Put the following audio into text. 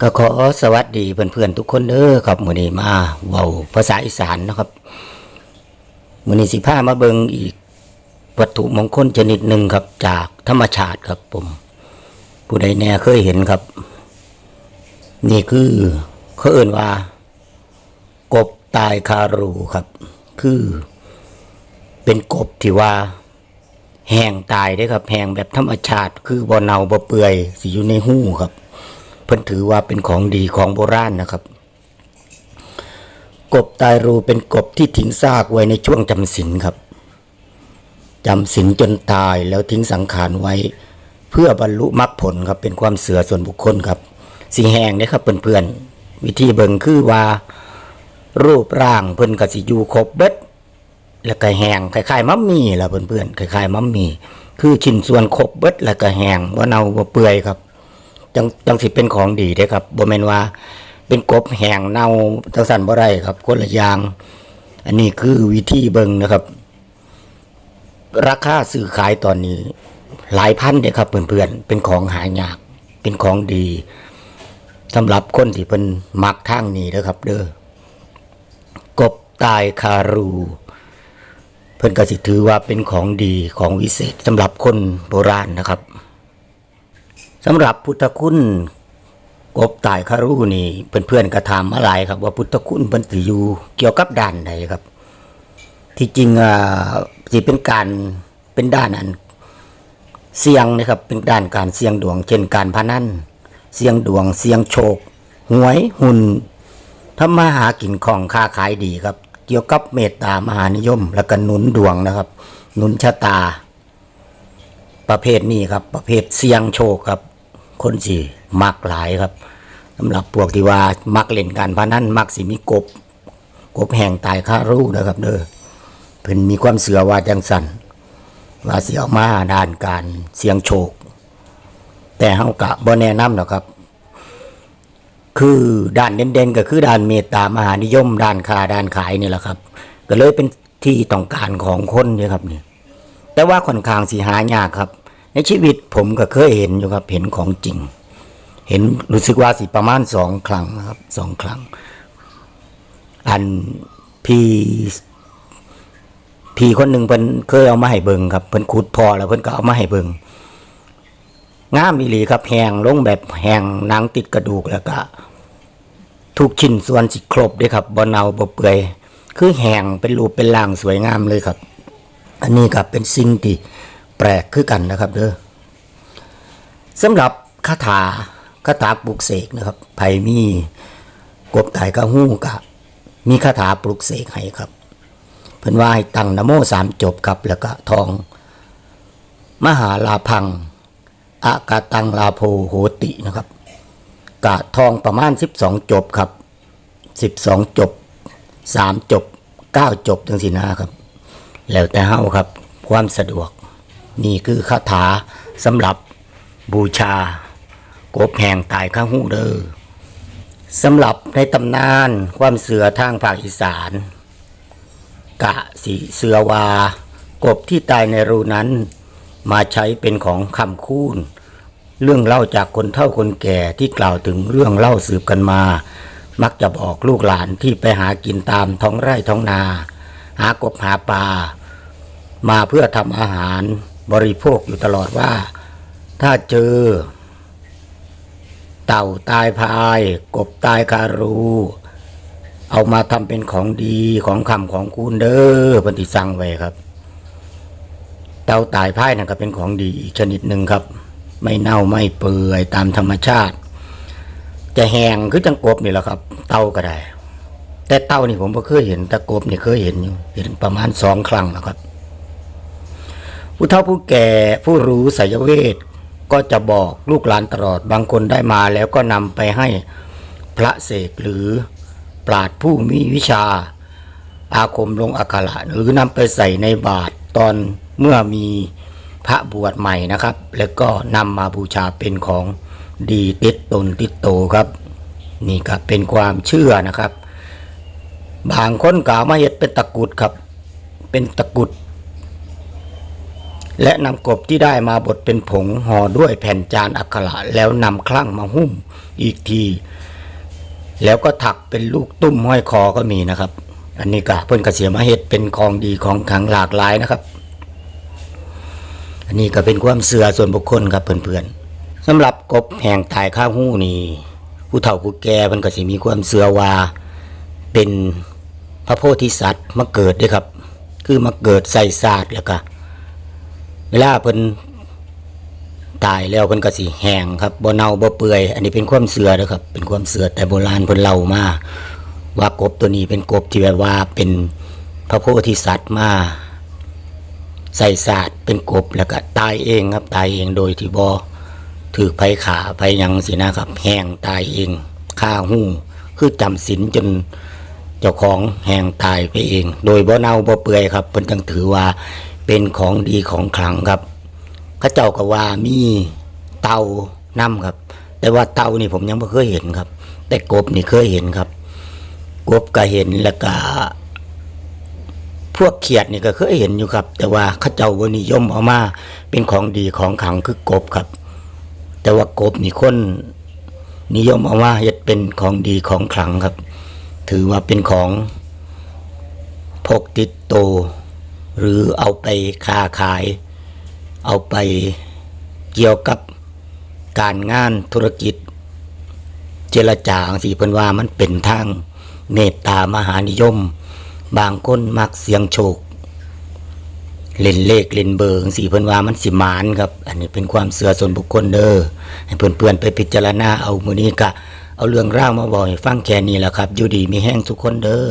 ก็ขอสวัสดีเพื่อนๆทุกคนเด้อครับมื้อนี้มาเว้าภาษาอีสานนะครับมื้อนี้สิพามาเบิ่งอีกวัตถุมงคลชนิดหนึ่งครับ จากธรรมชาติครับผม ผู้ใดแน่เคยเห็นครับ นี่คือเขาเอ่นว่า กบตายคารูครับ คือ เป็นกบที่ว่า แห้งตายได้ครับแห้งแบบธรรมชาติ คือบ่เน่าบ่เปื่อยสิอยู่ในหู้ครับ เพิ่นถือว่าเป็นของดีของโบราณนะครับ กบตายรูเป็นกบที่ทิ้งซากไว้ในช่วงจำศีลครับจำศีลจนตายแล้วทิ้งสังขารไว้ เพื่อบรรลุมรรคผลครับเป็นความเสือส่วนบุคคลครับ สีแหงนี่ยครับเพื่อนๆวิธีเบิ่งคือว่า รูปร่างเพิ่นก็สิยูครบเบิดแล้วก็แหงคล้ายๆมัมมี่ล่ะเพื่อนๆคล้ายๆมัมมี่คือชิ้นส่วนครบเบิดแล้วก็แหงบ่เน่าบ่เปื่อยครับ จังจังสิเป็นของดีเด้ครับบ่แม่นว่าเป็นกบแห้งเน่าจังสันบ่ได้ครับคนละอย่าง อันนี้คือวิธีเบิงนะครับ ราคาซื้อขายตอนนี้ หลายพันเด้ครับเพื่อนๆเป็นของหายาก เป็นของดีสำหรับคนที่เพิ่นมักทางนี้เด้อครับ เด้อกบตายคารู เพิ่อนก็สิถือว่าเป็นของดีของวิเศษสำหรับคนโบราณนะครับ สำหรับพุทธคุณกบตายคารูนี่เพื่อนๆก็ถามมาหลายครับ ว่าพุทธคุณเพิ่นสิอยู่เกี่ยวกับด้านใดครับ ที่จริงอ่าสิเป็นการเป็นด้านอันเสี่ยงนะครับเป็นด้านการเสี่ยงดวง เช่นการพนันเสี่ยงดวงเสี่ยงโชคหวยหุ่นทำมาหากินของค้าขายดีครับ เกี่ยวกับเมตตามหานิยม แล้วก็หนุนดวงนะครับหนุนชะตา ประเภทนี้ครับ ประเภทเสี่ยงโชคครับ คนสิมักหลายครับสำหรับพวกที่ว่ามักเล่นการพนันมักสิมีกบ กบแห่งตายค่ารู้นะครับเด้อเพิ่นมีความเสือว่าจังสันว่าสิเอามาด้านการเสียงโชค แต่เฮากะบ่แนะนำหรอกครับ คือด้านเด่นๆก็คือด้านเมตตามหานิยมด้านค้าด้านขายนี่แหละครับ ก็เลยเป็นที่ต้องการของคนเนี่ยครับเนี่ยแต่ว่าค่อนข้างสิหายากครับ ในชีวิตผมก็เคยเห็นอยู่ครับเห็นของจริง เห็นรู้สึกว่าสิประมาณสองครั้งครับสองครั้ง อันพี่พี่คนหนึ่งเพิ่นเคยเอามาให้เบิงครับเพิ่นขุดพอแล้วเพิ่นก็เอามาให้เบิงงามอีหลีครับแหงลงแบบแหงนังติดกระดูกแล้วก็ทุกชิ้นส่วนสิครบด้วยครับบ่เนาบ่เปื่อยคือแหงเป็นรูปเป็นร่างสวยงามเลยครับ อันนี้ก็เป็นสิ่งที่ แปลกคือกันนะครับเด้อสำหรับคาถาคาถาปลุกเสกนะครับไผมีกบตายก็หู้กะ มีคาถาปลุกเสกให้ครับ เพิ่นว่าให้ตั้งนโมสามจบครับ แล้วก็ทอง มหาลาพังอากาตังลาโพโหตินะครับ กะทองประมาณ 12 จบครับ 12 จบ 3 จบ 9 จบจังสินะครับ แล้วแต่เฮาครับ ความสะดวก นี่คือคาถาสำหรับบูชากบแห่งตายข้าหูเดอสำหรับในตำนานความเสือทางภาคอีสาน กะสีเสือวา กบที่ตายในรูนั้น มาใช้เป็นของคำคูณเรื่องเล่าจากคนเฒ่าคนแก่ที่กล่าวถึงเรื่องเล่าสืบกันมา มักจะบอกลูกหลานที่ไปหากินตามท้องไร่ท้องนา หากบหาปลามาเพื่อทำอาหาร บริโภคอยู่ตลอดว่า ถ้าเจอ เต่าตายพาย กบตายคารู เอามาทำเป็นของดีของคำของคุณเด้อเพันธิสั่งไว้ครับ เต่าตายพายนั่นก็เป็นของดีอีกชนิดหนึ่งครับ ไม่เน่าไม่เปื่อยตามธรรมชาติ จะแห้งคือจังกบนี่แหละครับ เต่าก็ได้แต่เต่านี่ผมก็เคยเห็นแต่กบนี่เคยเห็นอยู่เห็นประมาณสองครั้งแล้วครับ ผู้เฒ่าผู้แก่ผู้รู้ไสยเวทก็จะบอกลูกหลานตลอดบางคนได้มาแล้วก็นำไปให้พระเสกหรือปราดผู้มีวิชา อาคมลงอักขระหรือนำไปใส่ในบาตรตอนเมื่อมีพระบวชใหม่นะครับ แล้วก็นำมาบูชาเป็นของดีติดตนติดโตครับ นี่ก็เป็นความเชื่อนะครับ บางคนกล่าวมาเห็ดเป็นตะกุดครับ เป็นตะกุด และนำกบที่ได้มาบดเป็นผงห่อด้วยแผ่นจานอักขระแล้วนำคลั่งมาหุ้มอีกที แล้วก็ถักเป็นลูกตุ้มห้อยคอก็มีนะครับ อันนี้ก็เพิ่นกระเสียมาเฮ็ดเป็นของดีของขังหลากหลายนะครับ อันนี้ก็เป็นความเสือส่วนบุคคลครับเพื่อนๆสำหรับกบแห่งตายข้างหู้นี่ผู้เฒ่าผู้แก่เพิ่นก็สิมีความเสือว่าเป็นพระโพธิสัตว์มาเกิดด้วยครับ คือมาเกิดใส่ศาสตร์แล้วก็ เวลาเพิ่นตายแล้วเพิ่นก็สิแห้งครับบ่เน่าบ่เปื่อย อันนี้เป็นความเสื่อเด้อครับ เป็นความเสื่อแต่โบราณเพิ่นเล่ามาว่ากบตัวนี้เป็นกบที่แบบว่าเป็นพระโพธิสัตว์มาใส่ศาสตร์เป็นกบแล้วก็ตายเองครับ ตายเองโดยที่บ่ถือไผขาไผยังสินะครับ แห้งตายเองฆ่าหู้คือจำศีลจนเจ้าของแหงตายไปเอง โดยบ่เน่าบ่เปื่อยครับเพิ่นจึงถือว่า เป็นของดีของขลังครับข้าเจ้าก็ว่ามีเตาน้ำครับ แต่ว่าเตานี่ผมยังไม่เคยเห็นครับ แต่กบนี่เคยเห็นครับ กบก็เห็นแล้วก็พวกเขียดนี่ก็เคยเห็นอยู่ครับ แต่ว่าข้าเจ้าบ่นิยมเอามาเป็นของดีของขลังคือกบครับ แต่ว่ากบนี่คนนิยมเอามาเฮ็ดเป็นของดีของขลังครับ ถือว่าเป็นของพกติดโตว หรือเอาไปค้าขาย เอาไปเกี่ยวกับการงานธุรกิจ เจรจาสิเพิ่นว่ามันเป็นทางเมตตามหานิยม บางคนมักเสียงโชค เล่นเลขเล่นเบอร์สีเพิ่นว่ามันสิมานครับ อันนี้เป็นความเสื่อส่วนบุคคลเด้อให้เพื่อนๆไปพิจารณาเอามือนี้กะเอาเรื่องร่าวมาบอกให้ฟังแค่นี้แหละครับ อยู่ดีมีแห้งทุกคนเด้อ